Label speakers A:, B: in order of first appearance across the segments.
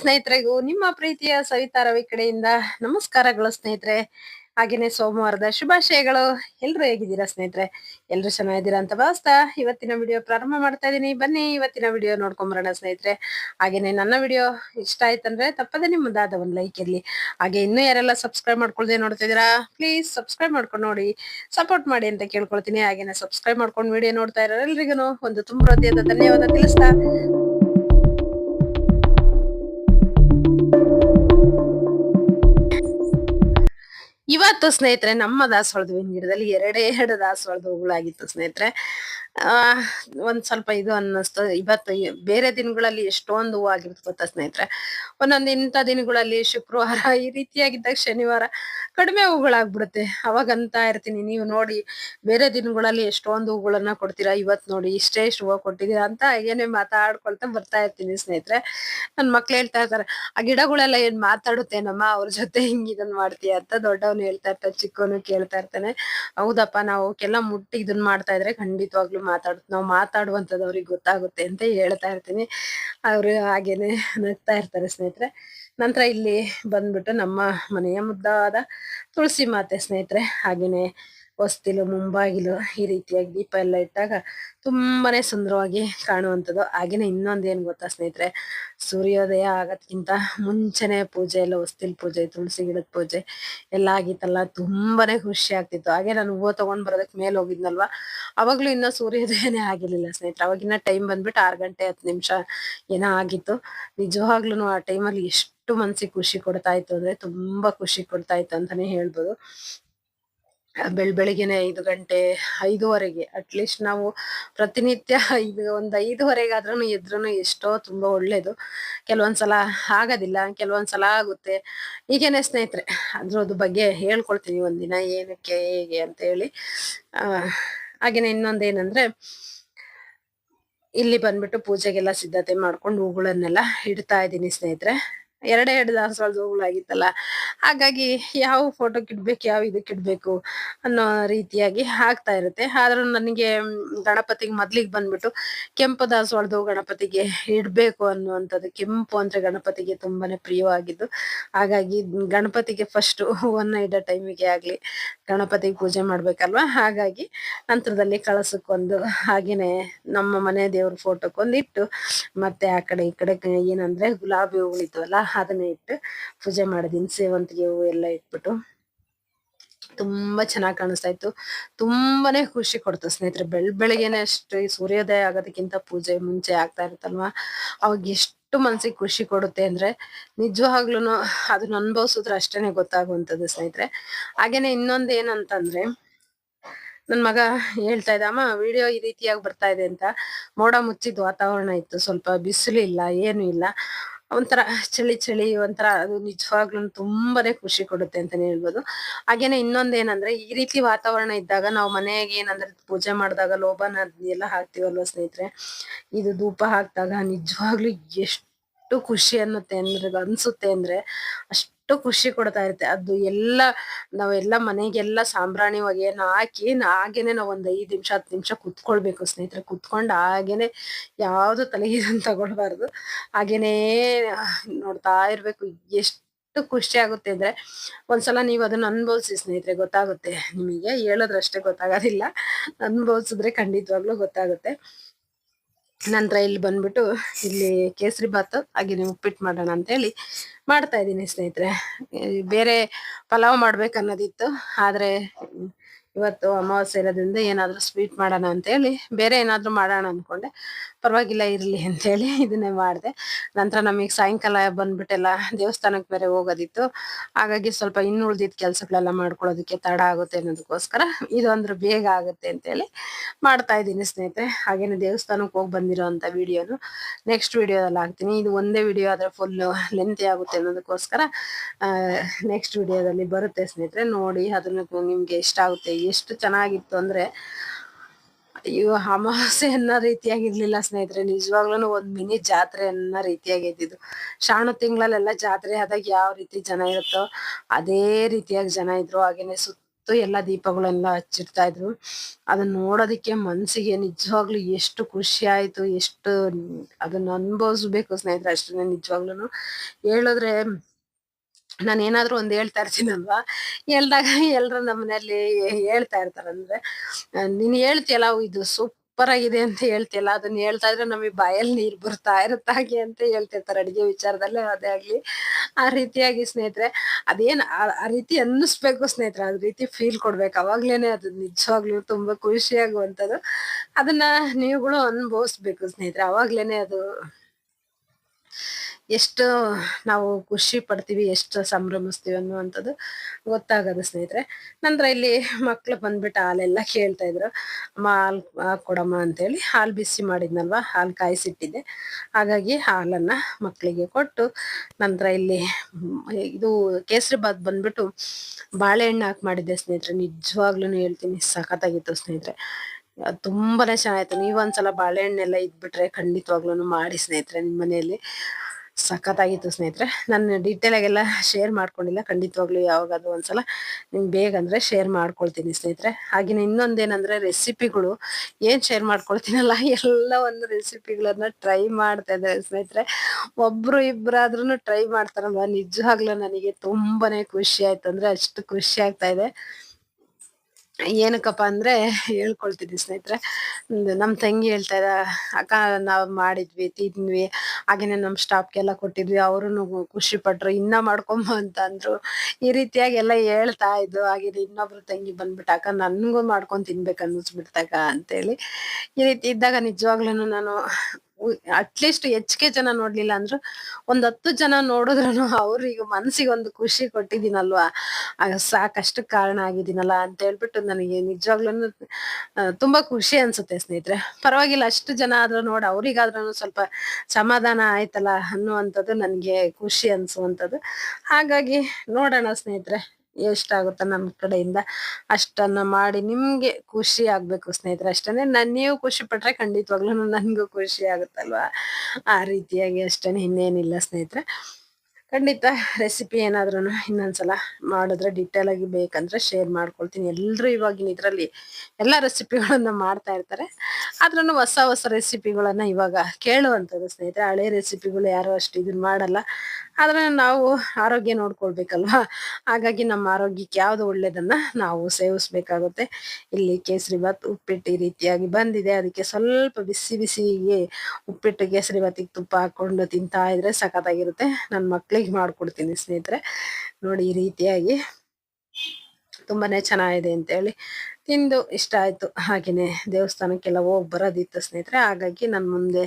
A: ಸ್ನೇಹಿತರಿಗೂ ನಿಮ್ಮ ಪ್ರೀತಿಯ ಸವಿತಾ ರವಿ ಕಡೆಯಿಂದ ನಮಸ್ಕಾರಗಳು ಸ್ನೇಹಿತರೆ. ಹಾಗೇನೆ ಸೋಮವಾರದ ಶುಭಾಶಯಗಳು. ಎಲ್ರು ಹೇಗಿದ್ದೀರಾ ಸ್ನೇಹಿತರೆ? ಎಲ್ರು ಚೆನ್ನಾಗಿದ್ದೀರಾ ಅಂತ ಭಾವಿಸ್ತಾ ಇವತ್ತಿನ ವಿಡಿಯೋ ಪ್ರಾರಂಭ ಮಾಡ್ತಾ ಇದೀನಿ ಬನ್ನಿ ಇವತ್ತಿನ ವಿಡಿಯೋ ನೋಡ್ಕೊಂಬರೋಣ ಸ್ನೇಹಿತರೆ. ಹಾಗೇನೆ ನನ್ನ ವಿಡಿಯೋ ಇಷ್ಟ ಆಯ್ತಂದ್ರೆ ತಪ್ಪದೆ ನಿಮ್ಮದಾದ ಒಂದು ಲೈಕ್ ಇರಲಿ. ಹಾಗೆ ಇನ್ನೂ ಯಾರೆಲ್ಲ ಸಬ್ಸ್ಕ್ರೈಬ್ ಮಾಡ್ಕೊಳ್ದೆ ನೋಡ್ತಾ ಇದ್ದೀರಾ ಪ್ಲೀಸ್ ಸಬ್ಸ್ಕ್ರೈಬ್ ಮಾಡ್ಕೊಂಡು ನೋಡಿ. ಸಪೋರ್ಟ್ ಮಾಡಿ ಅಂತ ಕೇಳ್ಕೊಳ್ತೀನಿ. ಹಾಗೇನೆ ಸಬ್ಸ್ಕ್ರೈಬ್ ಮಾಡ್ಕೊಂಡು ವಿಡಿಯೋ ನೋಡ್ತಾ ಇರೋ ಎಲ್ರಿಗೂ ಒಂದು ತುಂಬ ಹೃದಯದ ಧನ್ಯವಾದ ತಿಳಿಸ್ತಾ ಇವತ್ತು ಸ್ನೇಹಿತರೆ, ನಮ್ಮ ದಾಸವಾಳದ ಹೂವಿನ ಗಿಡದಲ್ಲಿ ಎರಡೇ ಎರಡು ದಾಸವಾಳದ ಹೂಗಳಾಗಿತ್ತು ಸ್ನೇಹಿತರೆ. ಆ, ಒಂದ್ ಸ್ವಲ್ಪ ಇದು ಅನ್ನಿಸ್ತು. ಇವತ್ತು ಬೇರೆ ದಿನಗಳಲ್ಲಿ ಎಷ್ಟೊಂದು ಹೂವು ಆಗಿರುತ್ತೆ ಗೊತ್ತಾ ಸ್ನೇಹಿತರೆ? ಒಂದೊಂದು ಇಂಥ ದಿನಗಳಲ್ಲಿ ಶುಕ್ರವಾರ ಈ ರೀತಿಯಾಗಿದ್ದಾಗ ಶನಿವಾರ ಕಡಿಮೆ ಹೂಗಳಾಗ್ಬಿಡುತ್ತೆ. ಅವಾಗ ಅಂತ ಇರ್ತೀನಿ. ನೀವು ನೋಡಿ, ಬೇರೆ ದಿನಗಳಲ್ಲಿ ಎಷ್ಟೊಂದು ಹೂಗಳನ್ನ ಕೊಡ್ತೀರಾ? ಇವತ್ತು ನೋಡಿ ಇಷ್ಟೇ ಇಷ್ಟು ಹೂವು ಕೊಟ್ಟಿದ್ದೀರಾ ಅಂತ ಏನೇ ಮಾತಾಡ್ಕೊಳ್ತಾ ಬರ್ತಾ ಇರ್ತೀನಿ ಸ್ನೇಹಿತರೆ. ನನ್ ಮಕ್ಳು ಹೇಳ್ತಾ ಇರ್ತಾರೆ, ಆ ಗಿಡಗಳೆಲ್ಲ ಏನ್ ಮಾತಾಡುತ್ತೇನಮ್ಮ? ಅವ್ರ ಜೊತೆ ಹಿಂಗ್ ಇದನ್ ಮಾಡ್ತೀಯ? ಅಂತ ದೊಡ್ಡವನು ಹೇಳ್ತಾ ಇರ್ತಾರೆ ಚಿಕ್ಕವನು ಕೇಳ್ತಾ ಇರ್ತಾನೆ. ಹೌದಪ್ಪ, ನಾವು ಕೆಲ ಮುಟ್ಟಿ ಇದನ್ ಮಾಡ್ತಾ ಇದ್ರೆ ಖಂಡಿತವಾಗ್ಲೂ ಮಾತಾಡುತ್ತೆ ನಾವು ಮಾತಾಡುವಂಥದ್ದು ಅವ್ರಿಗೆ ಗೊತ್ತಾಗುತ್ತೆ ಅಂತ ಹೇಳ್ತಾ ಇರ್ತೀನಿ. ಅವ್ರು ಹಾಗೇನೆ ನಗ್ತಾ ಇರ್ತಾರೆ ಸ್ನೇಹಿತರೆ. ನಂತರ ಇಲ್ಲಿ ಬಂದ್ಬಿಟ್ಟು ನಮ್ಮ ಮನೆಯ ಮುದ್ದಾದ ತುಳಸಿ ಮಾತೆ ಸ್ನೇಹಿತರೆ, ಹಾಗೇನೆ ಹೊಸ್ತಿಲು, ಮುಂಬಾಗಿಲು ಈ ರೀತಿಯಾಗಿ ದೀಪ ಎಲ್ಲ ಇಟ್ಟಾಗ ತುಂಬಾನೇ ಸುಂದರವಾಗಿ ಕಾಣುವಂಥದ್ದು. ಹಾಗೇನೆ ಇನ್ನೊಂದು ಏನು ಗೊತ್ತಾ ಸ್ನೇಹಿತರೆ, ಸೂರ್ಯೋದಯ ಆಗೋದ್ಕಿಂತ ಮುಂಚೆನೆ ಪೂಜೆ ಎಲ್ಲ, ಹೊಸ್ತಿಲ್ ಪೂಜೆ, ತುಳಸಿ ಗಿಡದ ಪೂಜೆ ಎಲ್ಲ ಆಗಿತ್ತಲ್ಲ, ತುಂಬಾನೇ ಖುಷಿ ಆಗ್ತಿತ್ತು. ಹಾಗೆ ನಾನು ಹೂವು ತಗೊಂಡ್ ಬರೋದಕ್ಕೆ ಮೇಲೆ ಹೋಗಿದ್ನಲ್ವಾ? ಅವಾಗ್ಲೂ ಇನ್ನೂ ಸೂರ್ಯೋದಯನೇ ಆಗಿರ್ಲಿಲ್ಲ ಸ್ನೇಹಿತರೆ. ಅವಾಗಿನ್ನ ಟೈಮ್ ಬಂದ್ಬಿಟ್ಟು ಆರು ಗಂಟೆ ಹತ್ತು ನಿಮಿಷ ಏನೋ ಆಗಿತ್ತು. ನಿಜವಾಗ್ಲೂ ಆ ಟೈಮಲ್ಲಿ ಎಷ್ಟು ಮನ್ಸಿಗೆ ಖುಷಿ ಕೊಡ್ತಾ ಇತ್ತು ಅಂದ್ರೆ ತುಂಬಾ ಖುಷಿ ಕೊಡ್ತಾ ಇತ್ತು ಅಂತಾನೆ ಹೇಳ್ಬೋದು. ಬೆಳ್, ಬೆಳಿಗ್ಗೆನೆ ಐದು ಗಂಟೆ ಐದುವರೆಗೆ ಅಟ್ಲೀಸ್ಟ್ ನಾವು ಪ್ರತಿನಿತ್ಯ ಐದು ಒಂದು ಐದುವರೆಗಾದ್ರೂ ಎದ್ರೂ ಎಷ್ಟೋ ತುಂಬ ಒಳ್ಳೇದು. ಕೆಲವೊಂದ್ಸಲ ಆಗೋದಿಲ್ಲ, ಕೆಲವೊಂದ್ಸಲ ಆಗುತ್ತೆ. ಈಗೇನೆ ಸ್ನೇಹಿತರೆ ಅದ್ರದ್ದು ಬಗ್ಗೆ ಹೇಳ್ಕೊಳ್ತೀನಿ ಒಂದಿನ ಏನಕ್ಕೆ, ಹೇಗೆ ಅಂತ ಹೇಳಿ. ಹಾಗೇನೆ ಇನ್ನೊಂದೇನಂದ್ರೆ, ಇಲ್ಲಿ ಬಂದ್ಬಿಟ್ಟು ಪೂಜೆಗೆಲ್ಲ ಸಿದ್ಧತೆ ಮಾಡ್ಕೊಂಡು ಹೂಗಳನ್ನೆಲ್ಲ ಇಡ್ತಾ ಇದ್ದೀನಿ ಸ್ನೇಹಿತರೆ. ಎರಡೇ ಎರಡು ದಾಸವಾಳದ ಹೂಗಳಾಗಿತ್ತಲ್ಲ ಹಾಗಾಗಿ ಯಾವ ಫೋಟೋ ಇಡ್ಬೇಕು ಯಾವ ಇದಕ್ಕೆ ಇಡ್ಬೇಕು ಅನ್ನೋ ರೀತಿಯಾಗಿ ಆಗ್ತಾ ಇರುತ್ತೆ. ಆದ್ರೂ ನನಗೆ ಗಣಪತಿಗೆ ಮೊದ್ಲಿಗೆ ಬಂದ್ಬಿಟ್ಟು ಕೆಂಪು ದಾಸವಾಳದ ಗಣಪತಿಗೆ ಇಡ್ಬೇಕು ಅನ್ನುವಂಥದ್ದು ಕೆಂಪು ಅಂದ್ರೆ ಗಣಪತಿಗೆ ತುಂಬಾನೇ ಪ್ರಿಯವಾಗಿದ್ದು. ಹಾಗಾಗಿ ಗಣಪತಿಗೆ ಫಸ್ಟ್ ಹೂವನ್ನ ಇಡೋ ಟೈಮಿಗೆ ಆಗ್ಲಿ ಗಣಪತಿಗೆ ಪೂಜೆ ಮಾಡ್ಬೇಕಲ್ವಾ? ಹಾಗಾಗಿ ನಂತರದಲ್ಲಿ ಕಳಸಕ್ಕೊಂದು ಹಾಗೇನೆ ನಮ್ಮ ಮನೆ ದೇವ್ರ ಫೋಟೋಕ್ಕೊಂದು ಇಟ್ಟು ಮತ್ತೆ ಆ ಕಡೆ ಈ ಕಡೆ ಏನಂದ್ರೆ ಗುಲಾಬಿ ಹೂಗಳಿದ್ವಲ್ಲ ಅದನ್ನ ಇಟ್ಟು ಪೂಜೆ ಮಾಡಿದೀನಿ ಸೇವಂತಿಗೆ ಹೂವು ಎಲ್ಲ ಇಟ್ಬಿಟ್ಟು ತುಂಬಾ ಚೆನ್ನಾಗಿ ಕಾಣಿಸ್ತಾ ಇತ್ತು. ತುಂಬಾನೇ ಖುಷಿ ಕೊಡ್ತು ಸ್ನೇಹಿತರೆ. ಬೆಳ್, ಬೆಳಿಗ್ಗೆನೆ ಅಷ್ಟು ಸೂರ್ಯೋದಯ ಆಗೋದಕ್ಕಿಂತ ಪೂಜೆ ಮುಂಚೆ ಆಗ್ತಾ ಇರುತ್ತಲ್ವಾ? ಅವಾಗ ಎಷ್ಟು ಮನ್ಸಿಗೆ ಖುಷಿ ಕೊಡುತ್ತೆ ಅಂದ್ರೆ ನಿಜವಾಗ್ಲೂ ಅದನ್ನ ಅನುಭವಿಸಿದ್ರೆ ಅಷ್ಟೇನೆ ಗೊತ್ತಾಗುವಂಥದ್ದು ಸ್ನೇಹಿತರೆ. ಹಾಗೇನೆ ಇನ್ನೊಂದು ಏನಂತಂದ್ರೆ ನನ್ ಮಗ ಹೇಳ್ತಾ ಇದ್ದ, ಅಮ್ಮ, ವಿಡಿಯೋ ಈ ರೀತಿಯಾಗಿ ಬರ್ತಾ ಇದೆ ಅಂತ. ಮೋಡ ಮುಚ್ಚಿದ ವಾತಾವರಣ ಇತ್ತು. ಸ್ವಲ್ಪ ಬಿಸಿಲು ಇಲ್ಲ ಏನು ಇಲ್ಲ. ಒಂಥರ ಚಳಿ ಚಳಿ, ಒಂಥರ ಅದು ನಿಜವಾಗ್ಲೂ ತುಂಬಾನೇ ಖುಷಿ ಕೊಡುತ್ತೆ ಅಂತಾನೆ ಹೇಳ್ಬೋದು. ಹಾಗೇನೆ ಇನ್ನೊಂದ್ ಏನಂದ್ರೆ, ಈ ರೀತಿ ವಾತಾವರಣ ಇದ್ದಾಗ ನಾವು ಮನೆಗೆ ಏನಂದ್ರೆ ಪೂಜೆ ಮಾಡಿದಾಗ ಲೋಬನ ಎಲ್ಲ ಹಾಕ್ತಿವಲ್ವ ಸ್ನೇಹಿತರೆ? ಇದು ಧೂಪ ಹಾಕ್ದಾಗ ನಿಜವಾಗ್ಲೂ ಎಷ್ಟು ಖುಷಿ ಅನ್ನುತ್ತೆ ಅಂದ್ರೆ, ಅನ್ಸುತ್ತೆ ಅಂದ್ರೆ ಅಷ್ಟು ಖುಷಿ ಕೊಡ್ತಾ ಇರುತ್ತೆ. ಅದು ಎಲ್ಲ ನಾವೆಲ್ಲ ಮನೆಗೆಲ್ಲ ಸಾಂಬ್ರಾಣಿ ಹೊಗೆಯನ್ನ ಹಾಕಿ ಹಾಗೇನೆ ನಾವು ಒಂದು ಐದು ನಿಮಿಷ, ಹತ್ತು ನಿಮಿಷ ಕುತ್ಕೊಳ್ಬೇಕು ಸ್ನೇಹಿತರೆ. ಕುತ್ಕೊಂಡು ಹಾಗೇನೆ ಯಾವುದು ತಲೆಗೆ ತಗೊಳ್ಬಾರ್ದು. ಹಾಗೇನೇ ನೋಡ್ತಾ ಇರ್ಬೇಕು. ಎಷ್ಟು ಖುಷಿ ಆಗುತ್ತೆ ಅಂದ್ರೆ ಒಂದ್ಸಲ ನೀವು ಅದನ್ನ ಅನ್ಭವಿಸಿ ಸ್ನೇಹಿತರೆ, ಗೊತ್ತಾಗುತ್ತೆ. ನಿಮಗೆ ಹೇಳೋದ್ರಷ್ಟೇ ಗೊತ್ತಾಗೋದಿಲ್ಲ. ಅನ್ಭವಿಸಿದ್ರೆ ಖಂಡಿತವಾಗ್ಲೂ ಗೊತ್ತಾಗುತ್ತೆ. ನಂತರ ಇಲ್ಲಿ ಬಂದ್ಬಿಟ್ಟು ಇಲ್ಲಿ ಕೇಸರಿ ಬಾತ್ ಹಾಗೆ ಉಪ್ಪಿಟ್ಟು ಮಾಡೋಣ ಅಂತ ಹೇಳಿ ಮಾಡ್ತಾ ಇದ್ದೀನಿ ಸ್ನೇಹಿತರೆ. ಬೇರೆ ಪಲಾವ್ ಮಾಡ್ಬೇಕು ಅನ್ನೋದಿತ್ತು ಆದ್ರೆ ಇವತ್ತು ಅಮಾವಾಸ್ಯೆ ಇರೋದ್ರಿಂದ ಏನಾದ್ರೂ ಸ್ವೀಟ್ ಮಾಡೋಣ ಅಂತ ಹೇಳಿ ಬೇರೆ ಏನಾದ್ರೂ ಮಾಡೋಣ ಅನ್ಕೊಂಡೆ. ಪರವಾಗಿಲ್ಲ ಇರಲಿ ಅಂತ ಹೇಳಿ ಇದನ್ನೇ ಮಾಡಿದೆ. ನಂತರ ನಮಗೆ ಸಾಯಂಕಾಲ ಬಂದ್ಬಿಟ್ಟೆಲ್ಲ ದೇವಸ್ಥಾನಕ್ಕೆ ಬೇರೆ ಹೋಗೋದಿತ್ತು. ಹಾಗಾಗಿ ಸ್ವಲ್ಪ ಇನ್ನು ಉಳಿದಿದ್ದ ಕೆಲಸಗಳೆಲ್ಲ ಮಾಡ್ಕೊಳ್ಳೋದಕ್ಕೆ ತಡ ಆಗುತ್ತೆ ಅನ್ನೋದಕ್ಕೋಸ್ಕರ ಇದು ಅಂದ್ರೆ ಬೇಗ ಆಗುತ್ತೆ ಅಂತ ಹೇಳಿ ಮಾಡ್ತಾ ಇದ್ದೀನಿ ಸ್ನೇಹಿತರೆ. ಹಾಗೇನೆ ದೇವಸ್ಥಾನಕ್ಕೆ ಹೋಗಿ ಬಂದಿರೋ ಅಂತ ವಿಡಿಯೋನು ನೆಕ್ಸ್ಟ್ ವಿಡಿಯೋದಲ್ಲಿ ಹಾಕ್ತೀನಿ. ಇದು ಒಂದೇ ವಿಡಿಯೋ ಆದರೆ ಫುಲ್ ಲೆಂತಿ ಆಗುತ್ತೆ ಅನ್ನೋದಕ್ಕೋಸ್ಕರ ನೆಕ್ಸ್ಟ್ ವಿಡಿಯೋದಲ್ಲಿ ಬರುತ್ತೆ ಸ್ನೇಹಿತರೆ. ನೋಡಿ, ಅದನ್ನು ನಿಮ್ಗೆ ಇಷ್ಟ ಆಗುತ್ತೆ ಎಷ್ಟು ಚೆನ್ನಾಗಿತ್ತು ಅಂದ್ರೆ, ಅಯ್ಯೋ, ಅಮಾವಾಸ್ಯೆ ಅನ್ನೋ ರೀತಿಯಾಗಿರ್ಲಿಲ್ಲ ಸ್ನೇಹಿತರೆ. ನಿಜವಾಗ್ಲೂ ಒಂದ್ ಮಿನಿ ಜಾತ್ರೆ ಅನ್ನೋ ರೀತಿಯಾಗಿ ಶ್ರಾವಣ ತಿಂಗಳಲ್ಲೆಲ್ಲ ಜಾತ್ರೆ ಆದಾಗ ಯಾವ ರೀತಿ ಜನ ಇರುತ್ತೋ, ಅದೇ ರೀತಿಯಾಗಿ ಜನ ಇದ್ರು. ಹಾಗೇನೆ ಸುತ್ತು ಎಲ್ಲ ದೀಪಗಳೆಲ್ಲ ಹಚ್ಚಿಡ್ತಾ ಇದ್ರು. ಅದನ್ನ ನೋಡೋದಕ್ಕೆ ಮನ್ಸಿಗೆ ನಿಜವಾಗ್ಲು ಎಷ್ಟು ಖುಷಿ ಆಯ್ತು, ಎಷ್ಟು ಅದನ್ನ ಅನುಭವಿಸ್ಬೇಕು ಸ್ನೇಹಿತರೆ ಅಷ್ಟೇ ನಿಜವಾಗ್ಲೂ ಹೇಳಿದ್ರೆ ನಾನು ಏನಾದರೂ ಒಂದು ಹೇಳ್ತಾ ಇರ್ತೀನಲ್ವಾ? ಹೇಳ್ದಾಗ ಎಲ್ರು ನಮ್ಮ ಮನೆಯಲ್ಲಿ ಹೇಳ್ತಾ ಇರ್ತಾರಂದ್ರೆ ನೀನು ಹೇಳ್ತಿಯಲ್ಲ ಇದು ಸೂಪರ್ ಆಗಿದೆ ಅಂತ ಹೇಳ್ತಿಯಲ್ಲ ಅದನ್ನ ಹೇಳ್ತಾ ಇದ್ರೆ ನಮಗೆ ಬಾಯಲ್ಲಿ ನೀರು ಬರ್ತಾ ಇರುತ್ತೆ ಅಂತ ಹೇಳ್ತಿರ್ತಾರೆ ಅಡಿಗೆ ವಿಚಾರದಲ್ಲೇ ಅದೇ ಆಗ್ಲಿ. ಆ ರೀತಿಯಾಗಿ ಸ್ನೇಹಿತರೆ, ಅದೇನ್ ಆ ರೀತಿ ಅನ್ನಿಸ್ಬೇಕು ಸ್ನೇಹಿತರೆ, ಅದ್ ರೀತಿ ಫೀಲ್ ಕೊಡ್ಬೇಕು. ಅವಾಗ್ಲೇನೆ ಅದು ನಿಜವಾಗ್ಲೂ ತುಂಬಾ ಖುಷಿ ಆಗುವಂತದ್ದು ಅದನ್ನ ನೀವುಗಳು ಅನುಭವಿಸ್ಬೇಕು ಸ್ನೇಹಿತರೆ, ಅವಾಗ್ಲೇನೆ ಅದು ಎಷ್ಟು ನಾವು ಖುಷಿ ಪಡ್ತೀವಿ, ಎಷ್ಟು ಸಂಭ್ರಮಿಸ್ತೀವಿ ಅನ್ನುವಂಥದ್ದು ಗೊತ್ತಾಗೋದು ಸ್ನೇಹಿತರೆ. ನಂತರ ಇಲ್ಲಿ ಮಕ್ಳು ಬಂದ್ಬಿಟ್ಟು ಹಾಲೆಲ್ಲ ಕೇಳ್ತಾ ಇದ್ರು. ಅಮ್ಮ, ಹಾಲು ಕೊಡಮ್ಮ ಅಂತೇಳಿ ಹಾಲು ಬಿಸಿ ಮಾಡಿದ್ನಲ್ವಾ, ಹಾಲು ಕಾಯಿಸಿಟ್ಟಿದ್ದೆ. ಹಾಗಾಗಿ ಹಾಲನ್ನ ಮಕ್ಕಳಿಗೆ ಕೊಟ್ಟು ನಂತರ ಇಲ್ಲಿ ಇದು ಕೇಸರಿ ಬಾತ್ ಬಂದ್ಬಿಟ್ಟು ಬಾಳೆಹಣ್ಣು ಹಾಕಿ ಮಾಡಿದ್ದೆ ಸ್ನೇಹಿತರೆ. ನಿಜವಾಗ್ಲೂ ಹೇಳ್ತೀನಿ, ಸಖತ್ತಾಗಿತ್ತು ಸ್ನೇಹಿತರೆ. ತುಂಬಾನೇ ಚೆನ್ನಾಗಿತ್ತು. ನೀವೊಂದ್ಸಲ ಬಾಳೆಹಣ್ಣೆಲ್ಲ ಇದ್ಬಿಟ್ರೆ ಖಂಡಿತವಾಗ್ಲೂ ಮಾಡಿ ಸ್ನೇಹಿತರೆ ನಿಮ್ಮ ಮನೆಯಲ್ಲಿ ಸಖತ್ತಾಗಿತ್ತು ಸ್ನೇಹಿತರೆ. ನಾನು ಡೀಟೇಲ್ ಆಗೆಲ್ಲ ಶೇರ್ ಮಾಡ್ಕೊಂಡಿಲ್ಲ. ಖಂಡಿತವಾಗ್ಲೂ ಯಾವಾಗಾದ್ರೂ ಒಂದ್ಸಲ ನಿಮ್ಗೆ ಬೇಗ ಅಂದ್ರೆ ಶೇರ್ ಮಾಡ್ಕೊಳ್ತೀನಿ ಸ್ನೇಹಿತರೆ. ಹಾಗೆ ಇನ್ನೊಂದೇನಂದ್ರೆ ರೆಸಿಪಿಗಳು ಏನ್ ಶೇರ್ ಮಾಡ್ಕೊಳ್ತೀನಲ್ಲ? ಎಲ್ಲ ಒಂದು ರೆಸಿಪಿಗಳನ್ನ ಟ್ರೈ ಮಾಡ್ತಾ ಇದ್ದಾರೆ ಸ್ನೇಹಿತರೆ. ಒಬ್ರು ಇಬ್ಬರಾದ್ರೂ ಟ್ರೈ ಮಾಡ್ತಾರಲ್ವ? ನಿಜವಾಗ್ಲೂ ನನಗೆ ತುಂಬಾನೇ ಖುಷಿ ಆಯ್ತು ಅಂದ್ರೆ ಅಷ್ಟು ಖುಷಿ ಆಗ್ತಾ ಇದೆ. ಏನಕ್ಕಪ್ಪ ಅಂದ್ರೆ ಹೇಳ್ಕೊಳ್ತೀನಿ ಸ್ನೇಹಿತರೆ. ನಮ್ಮ ನಮ್ ತಂಗಿ ಹೇಳ್ತಾ ಇದ್ದ, ಅಕ್ಕ, ನಾವು ಮಾಡಿದ್ವಿ, ತಿಂದ್ವಿ. ಹಾಗೇನೆ ನಮ್ಮ ಸ್ಟಾಫ್ಗೆಲ್ಲ ಕೊಟ್ಟಿದ್ವಿ. ಅವರು ಖುಷಿ ಪಟ್ರು. ಇನ್ನ ಮಾಡ್ಕೊಂಬ ಅಂತ ಅಂದ್ರು. ಈ ರೀತಿಯಾಗಿ ಎಲ್ಲ ಹೇಳ್ತಾ ಇದ್ದು ಹಾಗೇನೆ ಇನ್ನೊಬ್ರು ತಂಗಿ ಬಂದ್ಬಿಟ್ಟ, ಅಕ್ಕ, ನನ್ಗೂ ಮಾಡ್ಕೊಂಡ್ ತಿನ್ಬೇಕು ಅನ್ನಿಸ್ಬಿಡ್ತಕ್ಕ ಅಂತೇಳಿ. ಈ ರೀತಿ ಇದ್ದಾಗ ನಿಜವಾಗ್ಲೂ ನಾನು ಅಟ್ಲೀಸ್ಟ್ ಹೆಚ್ಚಿಗೆ ಜನ ನೋಡ್ಲಿಲ್ಲ ಅಂದ್ರು ಒಂದ್ ಹತ್ತು ಜನ ನೋಡಿದ್ರು ಅವ್ರಿಗೆ ಮನ್ಸಿಗೆ ಒಂದು ಖುಷಿ ಕೊಟ್ಟಿದೀನಲ್ವಾ ಸಾಕಷ್ಟು ಕಾರಣ ಆಗಿದ್ದೀನಲ್ಲ ಅಂತ ಹೇಳ್ಬಿಟ್ಟು ನನಗೆ ನಿಜವಾಗ್ಲೂ ತುಂಬಾ ಖುಷಿ ಅನ್ಸುತ್ತೆ ಸ್ನೇಹಿತರೆ. ಪರವಾಗಿಲ್ಲ, ಅಷ್ಟು ಜನ ಆದ್ರೂ ನೋಡಿ ಅವ್ರಿಗಾದ್ರೂ ಸ್ವಲ್ಪ ಸಮಾಧಾನ ಆಯ್ತಲ್ಲ ಅನ್ನುವಂಥದ್ದು ನನ್ಗೆ ಖುಷಿ ಅನ್ಸುವಂಥದ್ದು. ಹಾಗಾಗಿ ನೋಡೋಣ ಸ್ನೇಹಿತರೆ. ಎಷ್ಟಾಗುತ್ತ ನಮ್ ಕಡೆಯಿಂದ ಅಷ್ಟನ್ನ ಮಾಡಿ ನಿಮ್ಗೆ ಖುಷಿ ಆಗ್ಬೇಕು ಸ್ನೇಹಿತರೆ ಅಷ್ಟೇ ನನ್ ನೀವು ಖುಷಿ ಪಟ್ರೆ ಖಂಡಿತವಾಗ್ಲೂ ನನ್ಗೂ ಖುಷಿ ಆಗುತ್ತಲ್ವಾ? ಆ ರೀತಿಯಾಗಿ ಅಷ್ಟೇ ಇನ್ನೇನಿಲ್ಲ ಸ್ನೇಹಿತರೆ. ಖಂಡಿತ ರೆಸಿಪಿ ಏನಾದ್ರೂ ಇನ್ನೊಂದ್ಸಲ ಮಾಡಿದ್ರೆ ಡಿಟೇಲ್ ಆಗಿ ಬೇಕಂದ್ರೆ ಶೇರ್ ಮಾಡ್ಕೊಳ್ತೀನಿ. ಎಲ್ಲರೂ ಇವಾಗಿನ ಇದರಲ್ಲಿ ಎಲ್ಲ ರೆಸಿಪಿಗಳನ್ನ ಮಾಡ್ತಾ ಇರ್ತಾರೆ. ಆದ್ರೂ ಹೊಸ ಹೊಸ ರೆಸಿಪಿಗಳನ್ನ ಇವಾಗ ಕೇಳುವಂಥದ್ದು ಸ್ನೇಹಿತರೆ. ಹಳೆ ರೆಸಿಪಿಗಳು ಯಾರು ಅಷ್ಟು ಇದನ್ನ ಮಾಡಲ್ಲ. ಆದ್ರೆ ನಾವು ಆರೋಗ್ಯ ನೋಡ್ಕೊಳ್ಬೇಕಲ್ವಾ? ಹಾಗಾಗಿ ನಮ್ಮ ಆರೋಗ್ಯಕ್ಕೆ ಯಾವ್ದು ಒಳ್ಳೇದನ್ನ ನಾವು ಸೇವಿಸ್ಬೇಕಾಗುತ್ತೆ. ಇಲ್ಲಿ ಕೇಸರಿ ಬಾತ್ ಉಪ್ಪಿಟ್ಟು ಈ ರೀತಿಯಾಗಿ ಬಂದಿದೆ. ಅದಕ್ಕೆ ಸ್ವಲ್ಪ ಬಿಸಿ ಬಿಸಿಗೆ ಉಪ್ಪಿಟ್ಟು ಕೇಸರಿ ಭಾತಿಗೆ ತುಪ್ಪ ಹಾಕೊಂಡು ತಿಂತಾ ಇದ್ರೆ ಸಖತ್ತಾಗಿರುತ್ತೆ. ನನ್ನ ಮಕ್ಳಿಗೆ ಮಾಡ್ಕೊಡ್ತೀನಿ ಸ್ನೇಹಿತರೆ. ನೋಡಿ ಈ ರೀತಿಯಾಗಿ ತುಂಬಾನೇ ಚೆನ್ನಾಗಿದೆ ಅಂತೇಳಿ ತಿಂದು ಇಷ್ಟ ಆಯಿತು. ಹಾಗೆಯೇ ದೇವಸ್ಥಾನಕ್ಕೆಲ್ಲ ಹೋಗಿ ಬರೋದಿತ್ತು ಸ್ನೇಹಿತರೆ. ಹಾಗಾಗಿ ನಾನು ಮುಂದೆ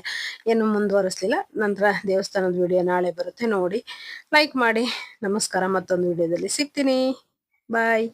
A: ಏನು ಮುಂದುವರಿಸ್ಲಿಲ್ಲ. ನಂತರ ದೇವಸ್ಥಾನದ ವಿಡಿಯೋ ನಾಳೆ ಬರುತ್ತೆ ನೋಡಿ. ಲೈಕ್ ಮಾಡಿ, ನಮಸ್ಕಾರ ಮತ್ತೊಂದು ವಿಡಿಯೋದಲ್ಲಿ ಸಿಗ್ತೀನಿ. ಬಾಯ್